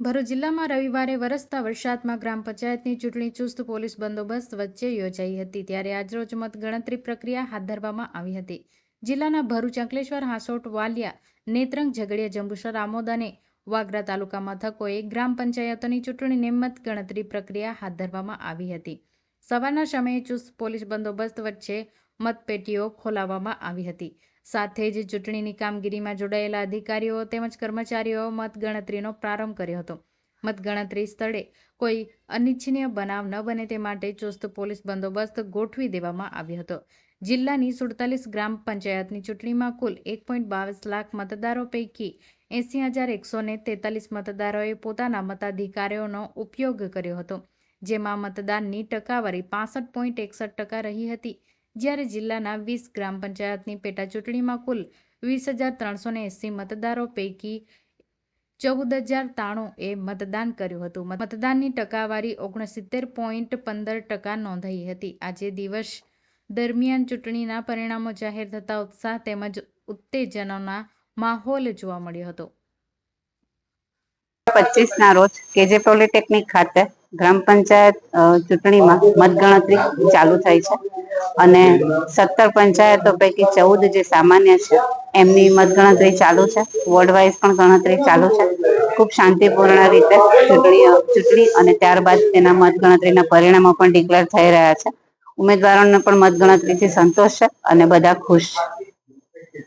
ભરૂચ જિલ્લામાં રવિવારે વરસતા વરસાદમાં ગ્રામ પંચાયતની ચૂંટણી ચુસ્ત પોલીસ બંદોબસ્ત વચ્ચે યોજાઈ હતી. ત્યારે આજરોજ મતગણતરી પ્રક્રિયા હાથ ધરવામાં આવી હતી. જિલ્લાના ભરૂચ, અંકલેશ્વર, હાંસોટ, વાલિયા, નેત્રંગ, ઝઘડિયા, જંબુસર, આમોદ અને વાગરા તાલુકા મથકોએ ગ્રામ પંચાયતોની ચૂંટણીની મતગણતરી પ્રક્રિયા હાથ ધરવામાં આવી હતી. સવારના સમયે ચુસ્ત પોલીસ બંદોબસ્ત વચ્ચે મતપેટીઓ ખોલાવવામાં આવી હતી. સાથે જ ચૂંટણીની કામગીરીમાં જોડાયેલા અધિકારીઓ તેમજ કર્મચારીઓ મતગણતરીનો પ્રારંભ કર્યો હતો. મતગણતરી સ્થળે કોઈ અનિચ્છનીય બનાવ ન બને તે માટે ચુસ્ત પોલીસ બંદોબસ્ત ગોઠવી દેવામાં આવ્યો હતો. જિલ્લાની સુડતાલીસ ગ્રામ પંચાયતની ચૂંટણીમાં કુલ એક પોઈન્ટ બાવીસ લાખ મતદારો પૈકી એંસી હજાર એકસો ને તેતાલીસ મતદારોએ પોતાના મતાધિકારીઓનો ઉપયોગ કર્યો હતો, જેમાં મતદાનની ટકાવારી પાસઠ પોઈન્ટ એકસઠ ટકા રહી હતી જ્યારે જિલ્લાના વીસ ગ્રામ પંચાયતની પેટા ચૂંટણીમાં કુલ વીસ હજાર ત્રણસો એંસી મતદારો પૈકી ચૌદ હજાર તાણું એ મતદાન કર્યું હતું. મતદાનની ટકાવારી ઓગણસિત્તેર પોઈન્ટ પંદર ટકા નોંધાઈ હતી. આજે દિવસ દરમિયાન ચૂંટણીના પરિણામો જાહેર થતા ઉત્સાહ તેમજ ઉત્તેજનાના માહોલ જોવા મળ્યો હતો. પચીસ ના રોજ કેજે પોલિટેકનિક ખાતે ગ્રામ પંચાયત ચૂંટણીમાં મતગણતરી ચાલુ થઈ છે અને સત્તર પંચાયતો પૈકી ચૌદ જે સામાન્ય છે, એમની મતગણતરી ચાલુ છે. વોર્ડ વાઇઝ પણ ગણતરી ચાલુ છે. ખૂબ શાંતિપૂર્ણ રીતે ચૂંટણી ચૂંટણી અને ત્યારબાદ તેના મતગણતરીના પરિણામો પણ ડિક્લેર થઈ રહ્યા છે. ઉમેદવારોને પણ મતગણતરીથી સંતોષ છે અને બધા ખુશ છે.